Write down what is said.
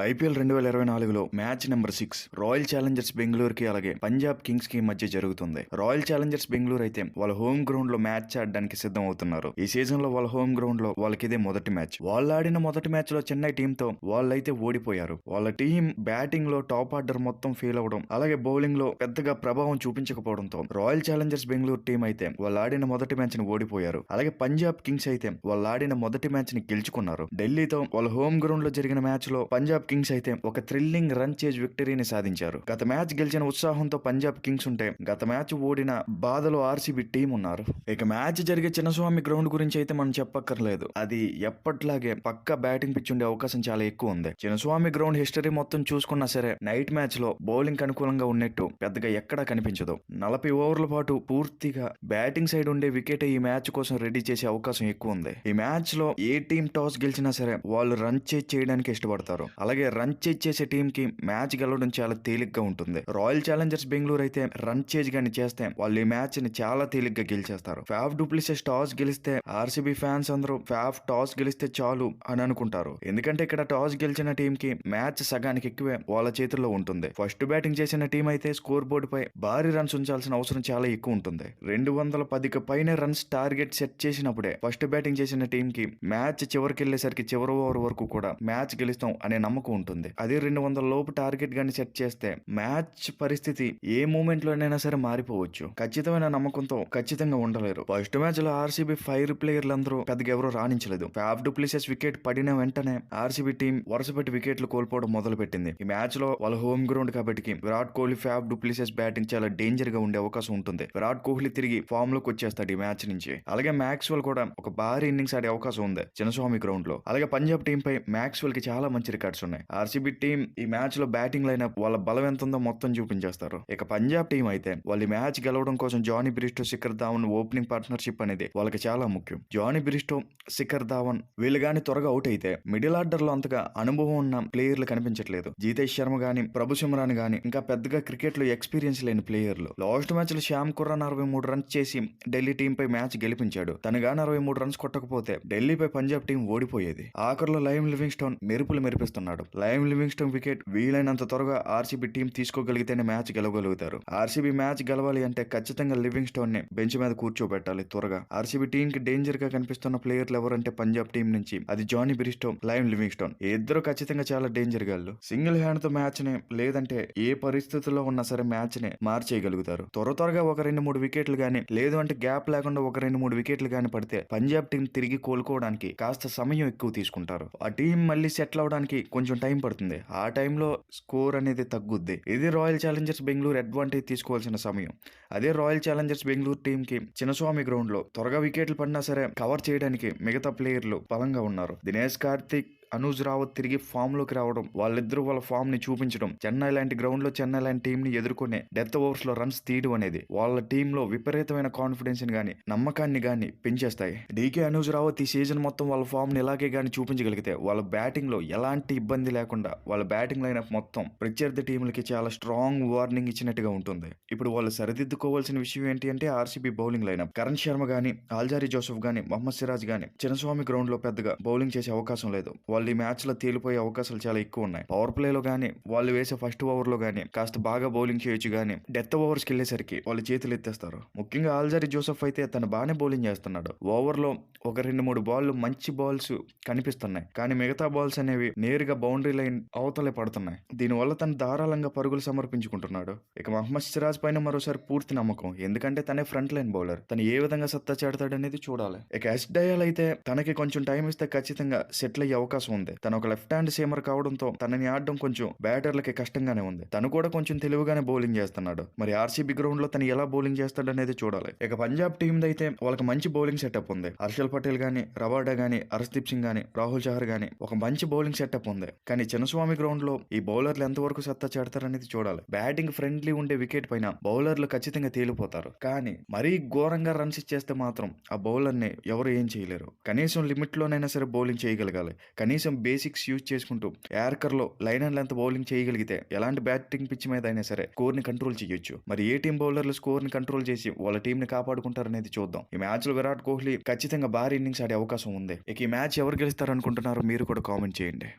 IPL రెండు వేల ఇరవై నాలుగులో match number six royal challengers బెంగళూరుకి అలాగే పంజాబ్ కింగ్స్కి మధ్య జరుగుతుంది. రాయల్ ఛాలెంజర్స్ బెంగళూరు అయితే వాళ్ళ హోమ్ గ్రౌండ్లో మ్యాచ్ ఆడడానికి సిద్ధం అవుతున్నారు ఈ సీజన్లో వాళ్ళ హోమ్ గ్రౌండ్లో వాళ్ళకి ఇదే మొదటి మ్యాచ్. వాళ్ళు ఆడిన మొదటి మ్యాచ్లో చెన్నై టీమ్తో వాళ్ళైతే ఓడిపోయారు. వాళ్ళ టీం బ్యాటింగ్లో టాప్ ఆర్డర్ మొత్తం ఫెయిల్ అవడం అలాగే బౌలింగ్లో పెద్దగా ప్రభావం చూపించకపోవడంతో రాయల్ ఛాలెంజర్స్ బెంగళూరు టీం అయితే వాళ్ళు ఆడిన మొదటి మ్యాచ్ని ఓడిపోయారు. అలాగే పంజాబ్ కింగ్స్ అయితే వాళ్ళు ఆడిన మొదటి మ్యాచ్ని గెలుచుకున్నారు. ఢిల్లీతో వాళ్ళ హోమ్ గ్రౌండ్లో జరిగిన మ్యాచ్లో పంజాబ్ కింగ్స్ అయితే ఒక థ్రిల్లింగ్ రన్ చేజ్ విక్టరీని సాధించారు. గత మ్యాచ్ గెలిచిన ఉత్సాహంతో పంజాబ్ కింగ్స్ ఉంటే గత మ్యాచ్ ఓడిన బాధలో ఆర్సీబీ టీం ఉన్నారు. ఇక మ్యాచ్ జరిగే చిన్నస్వామి గ్రౌండ్ గురించి అయితే మనం చెప్పక్కర్లేదు. అది ఎప్పట్లాగే పక్క బ్యాటింగ్ పిచ్ ఉండే అవకాశం చాలా ఎక్కువ ఉంది. చిన్నస్వామి గ్రౌండ్ హిస్టరీ మొత్తం చూసుకున్నా సరే నైట్ మ్యాచ్లో బౌలింగ్ అనుకూలంగా ఉన్నట్టు పెద్దగా ఎక్కడా కనిపించదు. నలభై ఓవర్ల పాటు పూర్తిగా బ్యాటింగ్ సైడ్ ఉండే వికెట్ ఈ మ్యాచ్ కోసం రెడీ చేసే అవకాశం ఎక్కువ ఉంది. ఈ మ్యాచ్లో ఏ టీం టాస్ గెలిచినా సరే వాళ్ళు రన్ చేజ్ చేయడానికి ఇష్టపడతారు. అలాగే రన్ చేజ్ చేసే టీం కి మ్యాచ్ గెలవడం చాలా తేలిగ్గా ఉంటుంది. రాయల్ ఛాలెంజర్స్ బెంగళూరు అయితే రన్ చేజ్ గాని చేస్తే వాళ్ళు ఈ మ్యాచ్ని చాలా తేలిగ్గా గెలిచేస్తారు. ఫ్యాఫ్ డూప్లిసెస్ టాస్ గెలిస్తే ఆర్సీబీ ఫ్యాన్స్ అందరూ ఫ్యాఫ్ టాస్ గెలిస్తే చాలు అని అనుకుంటారు. ఎందుకంటే ఇక్కడ టాస్ గెలిచిన టీం కి మ్యాచ్ సగానికి ఎక్కువే వాళ్ళ చేతుల్లో ఉంటుంది. ఫస్ట్ బ్యాటింగ్ చేసిన టీం అయితే స్కోర్ బోర్డు పై భారీ రన్స్ ఉంచాల్సిన అవసరం చాలా ఎక్కువ ఉంటుంది. రెండు వందల పదికి పైన రన్స్ టార్గెట్ సెట్ చేసినప్పుడే ఫస్ట్ బ్యాటింగ్ చేసిన టీం కి మ్యాచ్ చివరికి వెళ్ళేసరికి చివరి ఓవర్ వరకు కూడా మ్యాచ్ గెలుస్తాం అనే నమ్మకం నమ్మకం ఉంటుంది. అదే రెండు వందల లోపు టార్గెట్ గాని సెట్ చేస్తే మ్యాచ్ పరిస్థితి ఏ మూమెంట్ లోనైనా సరే మారిపోవచ్చు. ఖచ్చితమైన నమ్మకంతో ఖచ్చితంగా ఉండలేరు. ఫస్ట్ మ్యాచ్లో ఆర్సీబీ ఫైర్ ప్లేయర్లు అందరూ పెద్దగా ఎవరూ రాణించలేదు. ఫ్యాఫ్ డూప్లిసెస్ వికెట్ పడిన వెంటనే ఆర్సీబీ టీం వరుసపెట్టి వికెట్లు కోల్పోవడం మొదలు పెట్టింది ఈ మ్యాచ్లో వాళ్ళ హోమ్ గ్రౌండ్ కాబట్టి Virat Kohli Faf du Plessis batting చాలా డేంజర్గా ఉండే అవకాశం ఉంటుంది. విరాట్ కోహ్లీ తిరిగి ఫామ్లోకి వచ్చేస్తాడు ఈ మ్యాచ్ నుంచి. అలాగే మ్యాక్స్వెల్ కూడా ఒక భారీ ఇన్నింగ్స్ ఆడే అవకాశం ఉంది చిన్నస్వామి గ్రౌండ్లో అలాగే పంజాబ్ టీం పై మ్యాక్స్వెల్కి చాలా మంచి రికార్డ్స్ ఉన్నాయి ఆర్సీబీ టీం ఈ మ్యాచ్లో బ్యాటింగ్ లైన్ వాళ్ళ బలం ఎంత ఉందో మొత్తం చూపించేస్తారు. ఇక పంజాబ్ టీం అయితే వాళ్ళు మ్యాచ్ గెలవడం కోసం Jonny Bairstow Shikhar Dhawan opening partnership అనేది వాళ్ళకి చాలా ముఖ్యం. జానీ బ్రిస్టో శిఖర్ ధావన్ వీళ్ళు గాని త్వరగా అవుట్ అయితే మిడిల్ ఆర్డర్లో అంతగా అనుభవం ఉన్న ప్లేయర్లు కనిపించట్లేదు. జీతేష్ శర్మ గాని ప్రభు సిమ్రాన్ గాని ఇంకా పెద్దగా క్రికెట్లో ఎక్స్పీరియన్స్ లేని ప్లేయర్లు. లాస్ట్ మ్యాచ్లో శ్యామ్ కుర్రాన్ అరవై మూడు రన్స్ చేసి ఢిల్లీ టీం పై మ్యాచ్ గెలిపించాడు. తనగాని అరవై మూడు రన్స్ కొట్టకపోతే ఢిల్లీపై పంజాబ్ టీం ఓడిపోయేది. ఆఖరిలో లైమ్ లివింగ్ స్టోన్ మెరుపులు మెరిపిస్తున్నాడు. లైమ్ లివింగ్ స్టోన్ వికెట్ వీలైనంత త్వరగా ఆర్సీబీ టీం తీసుకోగలిగితేనే మ్యాచ్ గెలవగలుగుతారు. ఆర్సీబీ మ్యాచ్ గెలవాలి అంటే ఖచ్చితంగా లివింగ్ స్టోన్ని బెంచ్ మీద కూర్చోబెట్టాలి త్వరగా. ఆర్సీబీ టీం కి డేంజర్గా కనిపిస్తున్న ప్లేయర్లు ఎవరంటే పంజాబ్ టీం నుంచి అది Jonny Bairstow Liam Livingstone ఇద్దరు ఖచ్చితంగా చాలా డేంజర్ గాళ్ళు సింగిల్ హ్యాండ్తో మ్యాచ్ని లేదంటే ఏ పరిస్థితుల్లో ఉన్నా సరే మ్యాచ్ని మార్చేయగలుగుతారు. త్వర త్వరగా ఒక రెండు మూడు వికెట్లు గానీ లేదు అంటే గ్యాప్ లేకుండా ఒక రెండు మూడు వికెట్లు గానీ పడితే పంజాబ్ టీం తిరిగి కోలుకోవడానికి కాస్త సమయం ఎక్కువ తీసుకుంటారు. ఆ టీం మళ్ళీ సెటిల్ అవడానికి కొంచెం కొంచెం టైం పడుతుంది. ఆ టైంలో స్కోర్ అనేది తగ్గుద్ది. ఇది రాయల్ ఛాలెంజర్స్ బెంగళూరు అడ్వాంటేజ్ తీసుకోవాల్సిన సమయం. అదే రాయల్ ఛాలెంజర్స్ బెంగళూరు టీమ్కి చిన్నస్వామి గ్రౌండ్లో త్వరగా వికెట్లు పడినా సరే కవర్ చేయడానికి మిగతా ప్లేయర్లు బలంగా ఉన్నారు. దినేష్ కార్తిక్ అనూజ్ రావత్ తిరిగి ఫామ్లోకి రావడం వాళ్ళిద్దరూ వాళ్ళ ఫామ్ని చూపించడం చెన్నై లాంటి గ్రౌండ్లో చెన్నై లాంటి టీం ని ఎదుర్కొనే డెత్ ఓవర్స్లో రన్స్ తీయడం అనేది వాళ్ళ టీమ్లో విపరీతమైన కాన్ఫిడెన్స్ని గాని నమ్మకాన్ని గాని పెంచేస్తాయి. డీకే అనూజ్ రావత్ ఈ సీజన్ మొత్తం వాళ్ళ ఫామ్ని ఇలాగే గాని చూపించగలిగితే వాళ్ళ బ్యాటింగ్లో ఎలాంటి ఇబ్బంది లేకుండా వాళ్ళ బ్యాటింగ్ లైనప్ మొత్తం ప్రత్యర్థి టీంలకి చాలా స్ట్రాంగ్ వార్నింగ్ ఇచ్చినట్టుగా ఉంటుంది. ఇప్పుడు వాళ్ళు సరిదిద్దుకోవాల్సిన విషయం ఏంటి అంటే RCB bowling lineup. Karan Sharma గాని ఆల్జారీ జోసెఫ్ గాని మొహమ్మద్ సిరాజ్ గాని చిన్నస్వామి గ్రౌండ్లో పెద్దగా బౌలింగ్ చేసే అవకాశం లేదు. వాళ్ళు ఈ మ్యాచ్లో తేలిపోయే అవకాశాలు చాలా ఎక్కువ ఉన్నాయి పవర్ ప్లే లో గానీ వాళ్ళు వేసే ఫస్ట్ ఓవర్లో గానీ కాస్త బాగా బౌలింగ్ చేయొచ్చు గానీ డెత్ ఓవర్స్కి వెళ్ళేసరికి వాళ్ళు చేతులు ఎత్తేస్తారు. ముఖ్యంగా ఆల్జారీ జోసెఫ్ అయితే తను బాగానే బౌలింగ్ చేస్తున్నాడు. ఓవర్లో ఒక రెండు మూడు బాల్ మంచి బాల్స్ కనిపిస్తున్నాయి. కానీ మిగతా బాల్స్ అనేవి నేరుగా బౌండరీ లైన్ అవతలే పడుతున్నాయి. దీనివల్ల తను ధారాళంగా పరుగులు సమర్పించుకుంటున్నాడు. ఇక మహమ్మద్ సిరాజ్ పైన మరోసారి పూర్తి నమ్మకం. ఎందుకంటే తనే ఫ్రంట్ లైన్ బౌలర్ తను ఏ విధంగా సత్తా చేడతాడనేది చూడాలి. ఇక ఎస్ డయాల్ అయితే తనకి కొంచెం టైం ఇస్తే ఖచ్చితంగా సెటిల్ అయ్యే అవకాశం ఉంది. తను ఒక లెఫ్ట్ హ్యాండ్ సీమర్ కావడంతో తనని ఆడడం కొంచెం బ్యాటర్లకి కష్టంగానే ఉంది. తను కూడా కొంచెం తెలివిగానే బౌలింగ్ చేస్తున్నాడు. మరి ఆర్సీబీ గ్రౌండ్లో తను ఎలా బౌలింగ్ చేస్తాడనేది చూడాలి. ఇక పంజాబ్ టీం అయితే వాళ్ళకి మంచి బౌలింగ్ సెటప్ ఉంది. హర్షల్ పటేల్ గానీ రవాడా గానీ హర్షదీప్ సింగ్ గానీ రాహుల్ చహర్ గానీ ఒక మంచి బౌలింగ్ సెటప్ ఉంది. కానీ చిన్నస్వామి గ్రౌండ్లో ఈ బౌలర్లు ఎంతవరకు సత్తా చేడతారనేది చూడాలి. బ్యాటింగ్ ఫ్రెండ్లీ ఉండే వికెట్ పైన బౌలర్లు ఖచ్చితంగా తేలిపోతారు. కానీ మరీ ఘోరంగా రన్స్ ఇచ్చేస్తే మాత్రం ఆ బౌలర్ని ఎవరు ఏం చేయలేరు. కనీసం లిమిట్ లోనైనా సరే బౌలింగ్ చేయగలగాలి. కనీసం కనీసం బేసిక్స్ యూజ్ చేసుకుంటూ యార్కర్లో లైన్ అండ్ లెంత్ బౌలింగ్ చేయగలిగితే ఎలాంటి బ్యాటింగ్ పిచ్ మీద అయినా సరే స్కోర్ని కంట్రోల్ చేయొచ్చు. మరి ఏ టీం బౌలర్లు స్కోర్ని కంట్రోల్ చేసి వాళ్ళ టీం ని కాపాడుకుంటారనేది చూద్దాం. ఈ మ్యాచ్లో విరాట్ కోహ్లీ ఖచ్చితంగా భారీ ఇన్నింగ్స్ ఆడే అవకాశం ఉంది. ఇక ఈ మ్యాచ్ ఎవరు గెలుస్తారు అనుకుంటున్నారో మీరు కూడా కామెంట్ చేయండి.